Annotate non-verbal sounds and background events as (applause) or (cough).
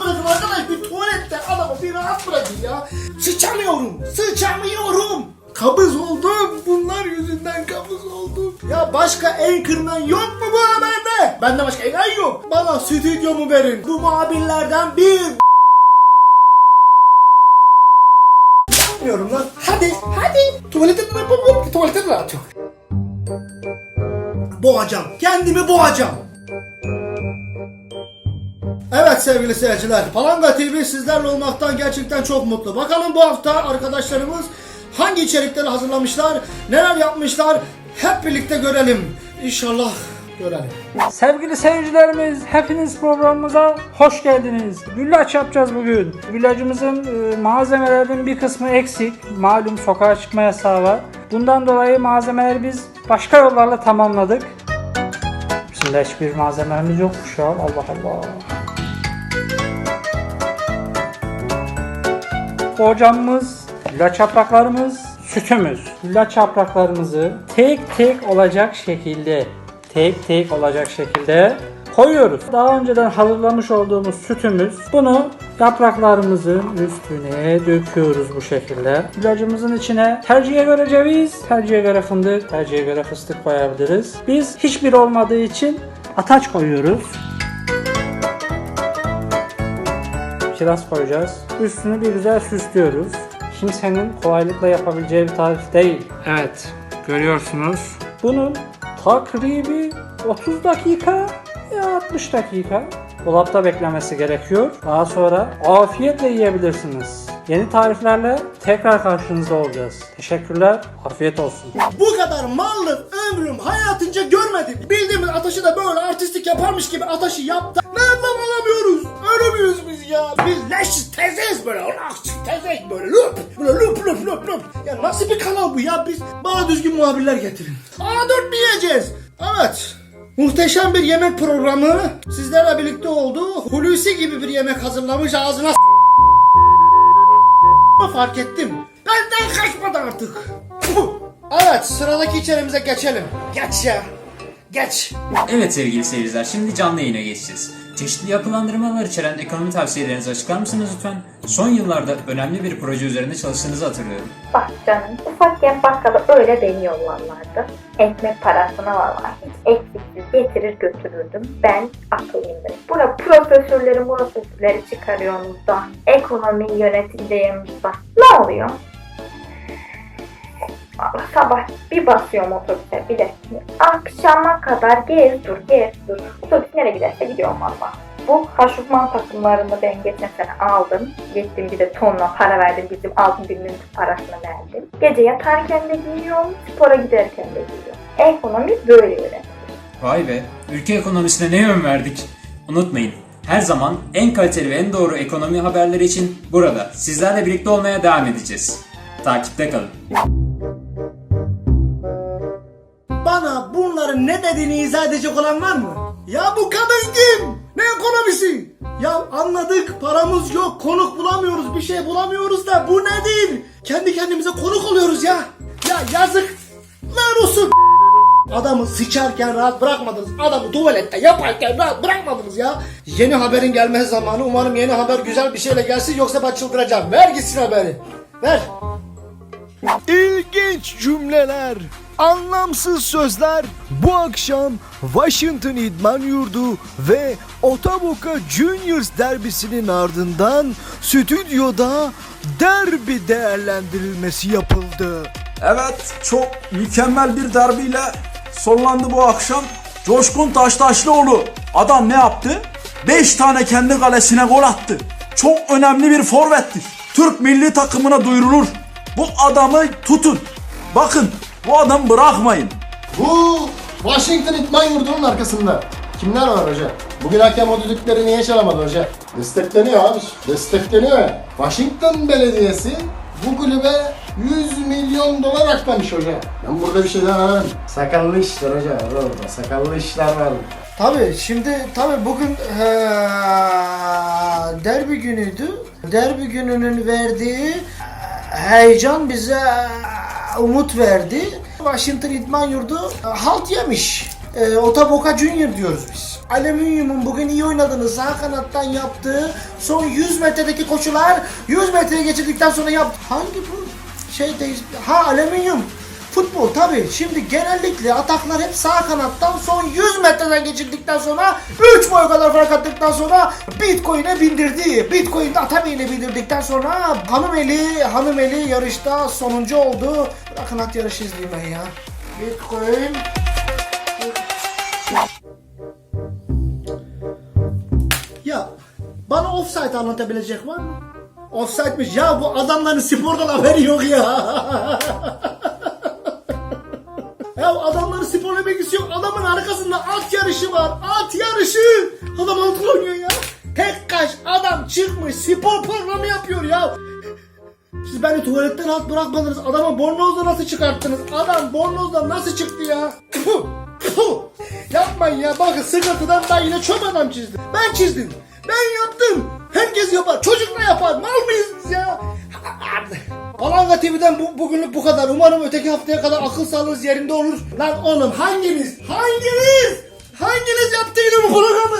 bırakın arkadaş bir tuvalette adamı bir rahat bırakın ya. Sıçamıyorum. Sıçamıyorum. Kabız oldum. Bunlar yüzünden kabız oldum. Ya başka anchorman yok mu bu haberde? Bende başka enayi yok. Bana stüdyomu verin. Bu muhabirlerden bir Yapmıyorum lan. Hadi, hadi. Tuvalete de. Tuvalete de rahat yok. Boğacağım. Kendimi boğacağım. Evet sevgili seyirciler, Palanga TV sizlerle olmaktan gerçekten çok mutlu. Bakalım bu hafta arkadaşlarımız hangi içerikleri hazırlamışlar, neler yapmışlar hep birlikte görelim. İnşallah görelim. Sevgili seyircilerimiz hepiniz programımıza hoş geldiniz. Güllaç yapacağız bugün. Güllacımızın e, malzemelerinin bir kısmı eksik. Malum sokağa çıkma yasağı var. Bundan dolayı malzemeleri biz başka yollarla tamamladık. Şimdi hiçbir malzememiz yok şu an. Allah Allah. Hocamız, güllaç yapraklarımız, sütümüz. Güllaç yapraklarımızı tek tek olacak şekilde, tek tek olacak şekilde koyuyoruz. Daha önceden hazırlamış olduğumuz sütümüz. Bunu yapraklarımızın üstüne döküyoruz bu şekilde. İlacımızın içine tercihe göre ceviz, tercihe göre fındık, tercihe göre fıstık koyabiliriz. Biz hiçbir olmadığı için ataç koyuyoruz. Kiraz koyacağız. Üstünü bir güzel süslüyoruz. Kimsenin kolaylıkla yapabileceği bir tarif değil. Evet, görüyorsunuz. Bunun takribi 30 dakika ya 60 dakika dolapta beklemesi gerekiyor. Daha sonra afiyetle yiyebilirsiniz. Yeni tariflerle tekrar karşınızda olacağız. Teşekkürler, afiyet olsun. Bu kadar mallık ömrüm hayatınca görmedim. Bildiğimiz ateşi de böyle artistik yaparmış gibi ateşi yaptı. Ya? Biz bana düzgün muhabirler getirin. A4 mi yiyeceğiz? Evet. Muhteşem bir yemek programı sizlerle birlikte oldu. Hulusi gibi bir yemek hazırlamış ağzına fark ettim. Benden kaçmadı artık. Evet sıradaki içerimize geçelim. Geç ya. Geç. Evet sevgili seyirciler, şimdi canlı yayına geçeceğiz. Çeşitli yapılandırmalar içeren ekonomi tavsiyelerinizi açıklar mısınız lütfen? Son yıllarda önemli bir proje üzerinde çalıştığınızı hatırlıyorum. Bak canım ufakken bakkala öyle beni yollarlardı. Ekmek parasına valla hiç eksiksiz getirir götürürdüm. Ben akıllıyımdır. Bura profesörleri profesörleri çıkarıyorsunuz da ekonomi yönetimdeyimiz da. Ne oluyor? Sabah bir basıyorum otobüse de akşama kadar gez dur gez dur. Otobüs nereye giderse gidiyorum valla. Bu haşufman takımlarını ben geçen sene aldım. Gittim bir de tonla para verdim. Bizim altın birinin parasını verdim. Gece yatarken de giyiyorum, spora giderken de giyiyorum. Ekonomi böyle yönetilir. Vay be, ülke ekonomisine ne yön verdik? Unutmayın, her zaman en kaliteli ve en doğru ekonomi haberleri için burada sizlerle birlikte olmaya devam edeceğiz. Takipte kalın. Bunların ne dediğini izah edecek olan var mı? Ya bu kadın kim? Ne ekonomisi? Ya anladık paramız yok konuk bulamıyoruz bir şey bulamıyoruz da bu nedir? Kendi kendimize konuk oluyoruz ya. Ya yazık. Lan olsun. Adamı sıçarken rahat bırakmadınız. Adamı tuvalette yaparken rahat bırakmadınız ya. Yeni haberin gelmesi zamanı. Umarım yeni haber güzel bir şeyle gelsin yoksa ben çıldıracağım. Ver gitsin haberi. Ver. İlginç cümleler, anlamsız sözler bu akşam Washington İdman Yurdu ve Otaboka Juniors derbisinin ardından stüdyoda derbi değerlendirilmesi yapıldı. Evet, çok mükemmel bir derbiyle sonlandı bu akşam. Coşkun Taştaşlıoğlu adam ne yaptı? 5 tane kendi kalesine gol attı. Çok önemli bir forvettir. Türk milli takımına duyurulur. Bu adamı tutun. Bakın, bu adamı bırakmayın. Bu Washington İtman Yurdu'nun arkasında. Kimler var hoca? Bugün hakem o düdükleri niye çalamadı hoca? Destekleniyor abi. Destekleniyor. Washington Belediyesi bu kulübe 100 milyon dolar aklamış hoca. Ben burada bir şeyler ararım. Sakallı işler hoca. Orada sakallı işler var. Tabii şimdi tabii bugün eee, derbi günüydü. Derbi gününün verdiği heyecan bize umut verdi. Washington İdman Yurdu eee, halt yemiş. e, Otaboka Junior diyoruz biz. Alüminyum'un bugün iyi oynadığını sağ kanattan yaptığı son 100 metredeki koşular 100 metreye geçirdikten sonra yaptı. Hangi bu şey değiş... Ha alüminyum. Futbol tabii. Şimdi genellikle ataklar hep sağ kanattan son 100 metreden geçirdikten sonra 3 boy kadar fark attıktan sonra Bitcoin'e bindirdi. Bitcoin'de Atabey'ine bindirdikten sonra Hanımeli, Hanımeli yarışta sonuncu oldu. Bırakın at yarışı izleyeyim ben ya. Bitcoin Ya bana offside anlatabilecek var mı? Offside'miş. Ya bu adamların spordan haberi yok ya. (laughs) ya adamların sporla bilgisi yok. Adamın arkasında at yarışı var. At yarışı. Adam altın oynuyor ya. Tek kaş adam çıkmış spor programı yapıyor ya. Siz beni tuvaletten alt bırakmadınız. Adamı bornozla nasıl çıkarttınız? Adam bornozla nasıl çıktı ya? Yapmayın ya. Bakın sıkıntıdan ben yine çöp adam çizdim. Ben çizdim. Ben yaptım. Herkes yapar. Çocuk da yapar. Mal mıyız biz ya? Alanga TV'den bu, bugünlük bu kadar. Umarım öteki haftaya kadar akıl sağlığınız yerinde olur. Lan oğlum hanginiz? Hanginiz? Hanginiz yaptı yine bu programı?